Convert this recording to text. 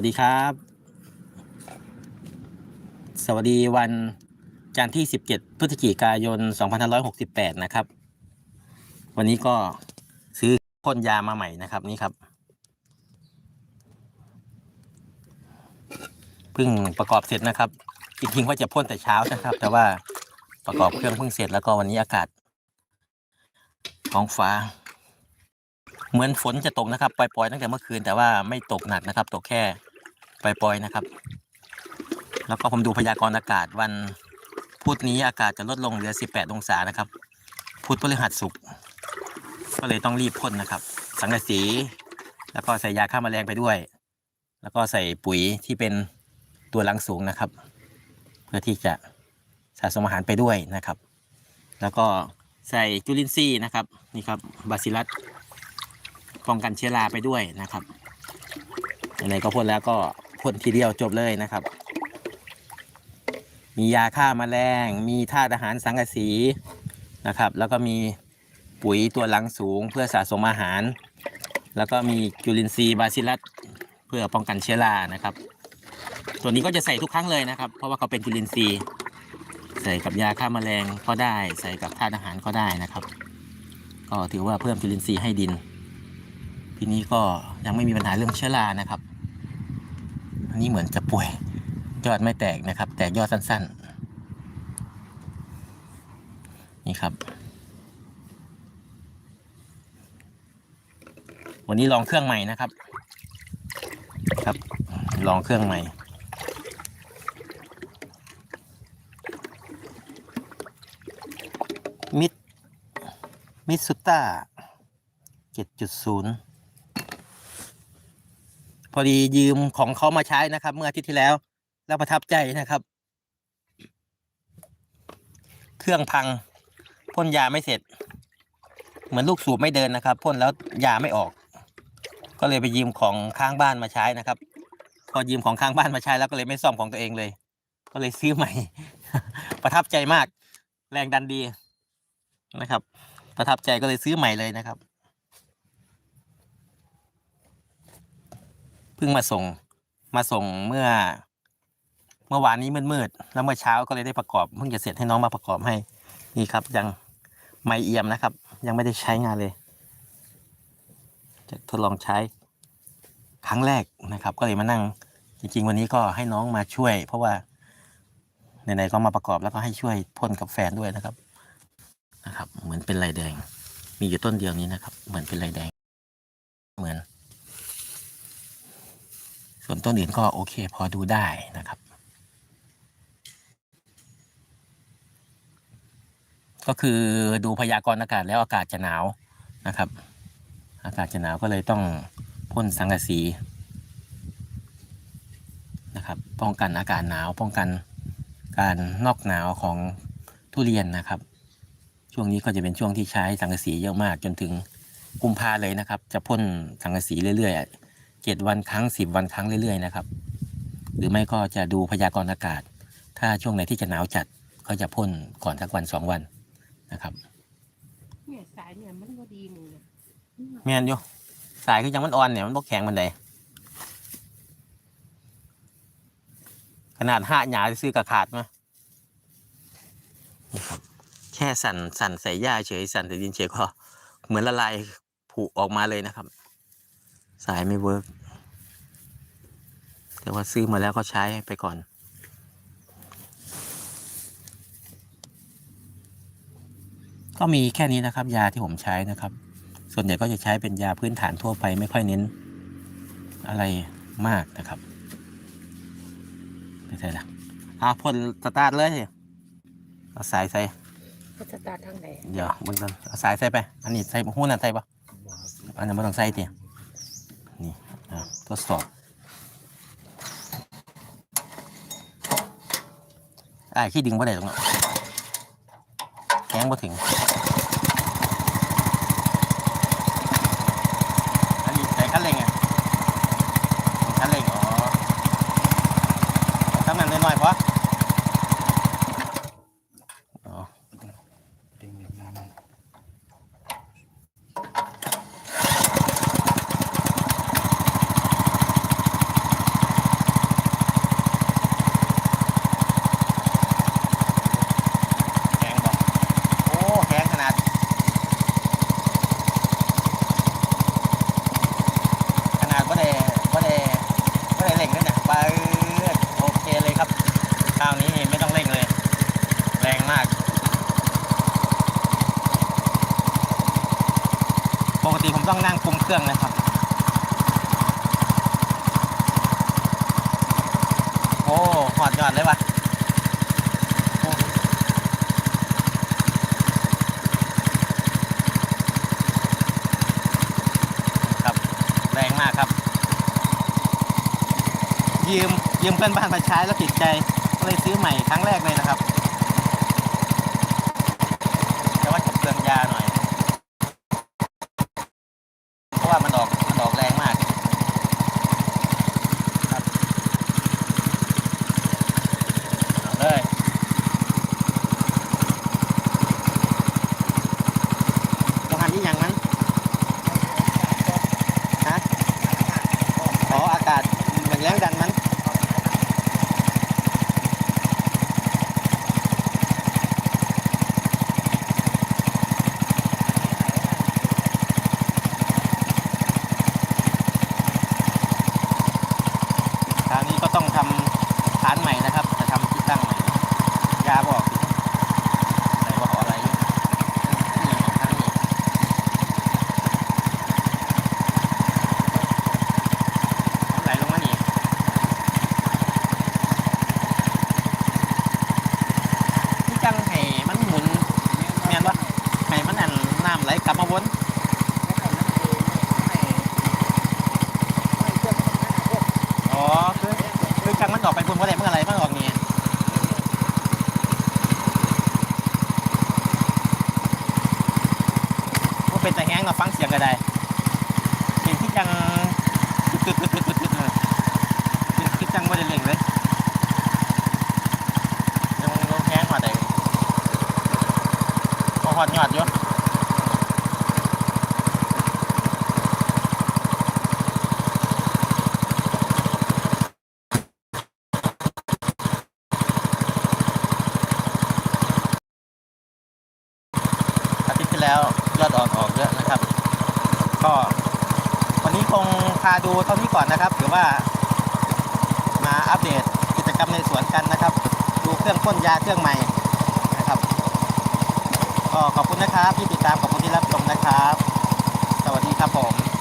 วัสดีครับ สวัสดีวันจันทร์ที่ 17 พฤศจิกายน 2568 นะครับ วันนี้ก็ซื้อพ่นยามาใหม่นะครับ นี่ครับ เพิ่งประกอบเสร็จนะครับ จริงๆว่าจะพ่นแต่เช้านะครับ แต่ว่าประกอบเครื่องเพิ่งเสร็จแล้วก็วันนี้อากาศท้องฟ้า เหมือนฝนจะตกนะครับ ปล่อยๆตั้งแต่เมื่อคืนแต่ว่าไม่ตกหนักนะครับ ตกแค่ ปล่อยๆนะครับ แล้วก็ผมดูพยากรณ์อากาศวันพุธนี้อากาศจะลดลงเหลือ 18 องศานะครับพุธพฤหัสศุกร์ก็เลยต้องรีบพ่นนะครับ สังกะสี แล้วก็ใส่ยาฆ่าแมลงไปด้วย แล้วก็ใส่ปุ๋ยที่เป็นตัวหลังสูงนะครับ เพื่อที่จะสะสมอาหารไปด้วยนะครับ แล้วก็ใส่จุลินทรีย์นะครับนี่ครับบาซิลัสป้องกันเชื้อราไปด้วยนะครับไหนๆก็พ่นแล้วก็ พ่นทีเดียวจบเลยนะครับ มียาฆ่าแมลง มีธาตุอาหารสังกะสีนะครับ แล้วก็มีปุ๋ยตัวหลังสูงเพื่อสะสมอาหาร แล้วก็มีจุลินทรีย์บาซิลัสเพื่อป้องกันเชื้อรานะครับ ตัวนี้ก็จะใส่ทุกครั้งเลยนะครับ เพราะว่าเขาเป็นจุลินทรีย์ใส่กับยาฆ่าแมลงก็ได้ ใส่กับธาตุอาหารก็ได้นะครับ ก็ถือว่าเพิ่มจุลินทรีย์ให้ดิน ทีนี้ก็ยังไม่มีปัญหาเรื่องเชื้อรานะครับ นี้เหมือนจะป่วย ยอดไม่แตกนะครับ แตกยอดสั้น ๆ นี่ครับ วันนี้ลองเครื่องใหม่นะครับ ครับ ลองเครื่องใหม่มิดมิดสุต้าเจ็ดจุดศูนย์ พอดียืมของเขามาใช้นะครับ เมื่ออาทิตย์ที่แล้ว แล้วประทับใจนะครับ เครื่องพังพ่นยาไม่เสร็จ เหมือนลูกสูบไม่เดินนะครับพ่นแล้วยาไม่ออก ก็เลยไปยืมของข้างบ้านมาใช้นะครับ พอยืมของข้างบ้านมาใช้แล้วก็เลยไม่ซ่อมของตัวเองเลย ก็เลยซื้อใหม่ ประทับใจมาก แรงดันดีนะครับ ประทับใจก็เลยซื้อใหม่เลยนะครับ เพิ่งมาส่งมาส่งเมื่อ เมื่อวานนี้มืดๆแล้วเมื่อเช้าก็เลยได้ประกอบเพิ่งจะเสร็จให้น้องมาประกอบให้ นี่ครับ ยังไม่เอี่ยมนะครับ ยังไม่ได้ใช้งานเลย จะทดลองใช้ ครั้งแรกนะครับ ก็เลยมานั่ง จริง ๆ วันนี้ก็ให้น้องมาช่วย เพราะว่าไหนๆก็มาประกอบแล้วก็ให้ช่วยพ่นกับแฟนด้วยนะครับนะครับ เหมือนเป็นลายแดง มีอยู่ต้นเดียวนี้นะครับ เหมือนเป็นลายแดง เหมือน ส่วนต้นอื่นก็โอเค พอดูได้นะครับ ก็คือดูพยากรณ์อากาศแล้วอากาศจะหนาวนะครับ อากาศจะหนาวก็เลยต้องพ่นสังกะสีนะครับ ป้องกันอากาศหนาว ป้องกันการนอกหนาวของทุเรียนนะครับ ช่วงนี้ก็จะเป็นช่วงที่ใช้สังกะสีเยอะมากจนถึงกุมภาเลยนะครับ จะพ่นสังกะสีเรื่อยๆ เจ็ดวันครั้งสิบวันครั้งเรื่อยๆนะครับ หรือไม่ก็จะดูพยากรณ์อากาศ ถ้าช่วงไหนที่จะหนาวจัดก็จะพ่นก่อนสักวันสองวันนะครับเนี่ยสายเนี่ยมันก็ดีมึงเนี่ยแม่นอยู่สายคือยังมันอ่อนเนี่ยมันบกแข็งมันใดขนาดห้าหยาซื้อกระขาดมานี่ครับแค่สั่นสั่นใส่หญ้าเฉยสั่นใส่ดินเฉยก็เหมือนละลายผุออกมาเลยนะครับ สายไม่เวิร์ก แต่ว่าซื้อมาแล้วก็ใช้ไปก่อน ก็มีแค่นี้นะครับ ยาที่ผมใช้นะครับ ส่วนใหญ่ก็จะใช้เป็นยาพื้นฐานทั่วไปไม่ค่อยเน้น อะไรมากนะครับไม่ใช่ละอะพ่นสตาร์ทเลยเอาสายใส่ก็สตาร์ททางไหนเดี๋ยวมึงกันเอาสายใส่ไป อันนี้ใส่หู้นั่นใส่ปะอันนั้นไม่ต้องใส่เตียนี่อะทดสอบ ไอ้ขี้ดิงบ่ได้ตรงนั้นแข้งบ่ถึง อันนี้ใส่คันเร่งไงคันเร่งอ๋อทำนั้นน้อยๆพออ๋อ ดึงแบบนั้น ต้องนั่งปรุงเครื่องนะครับโอ้หอดยอดเลยวะครับ แรงมากครับ ยืม ยืมเพื่อนบ้านมาใช้แล้วติดใจ ก็เลยซื้อใหม่ครั้งแรกเลยนะครับ แต่ว่าจะเปลืองยาหน่อย เพราะว่ามันออกมันออกแรงมาก ครับเอาเลยตรงหันที่ยังมันฮะอ๋ออากาศเหมือน แรงดันมันทางนี้ก็ต้องทำฐานใหม่นะครับ จะทำที่ตั้งใหม่ยาบอกอะไรว่าขออะไรอยู่นี่ของทางนี้ไหลลงมานี่ที่จังให้มันหมุนแม่นวะให้มันอันน้ำไหลกลับมาวนอ๋อคือคื อจังมันออกไปบนว่าอะไรเมื่อไรเมันอออกนี่ว่าเป็นแต่แห้งเราฟังเสียงก็ได้เสียงที่จังตึดตึดตึดตึดตึดเลยคือจังไม่ได้เล่งเลยยังลงแห้งมาได้พอหอดยอดอยู่อาทิตย์ที่แล้วยอดออกออกเยอะนะครับ ก็วันนี้คงพา ดูเท่านี้ก่อนนะครับหรือว่า มาอัปเดตกิจกรรมในสวนกันนะครับ ดูเครื่องพ่นยาเครื่องใหม่นะครับก็ขอบคุณนะครับที่ติดตามขอบคุณที่รับชมนะครับ สวัสดีครับผม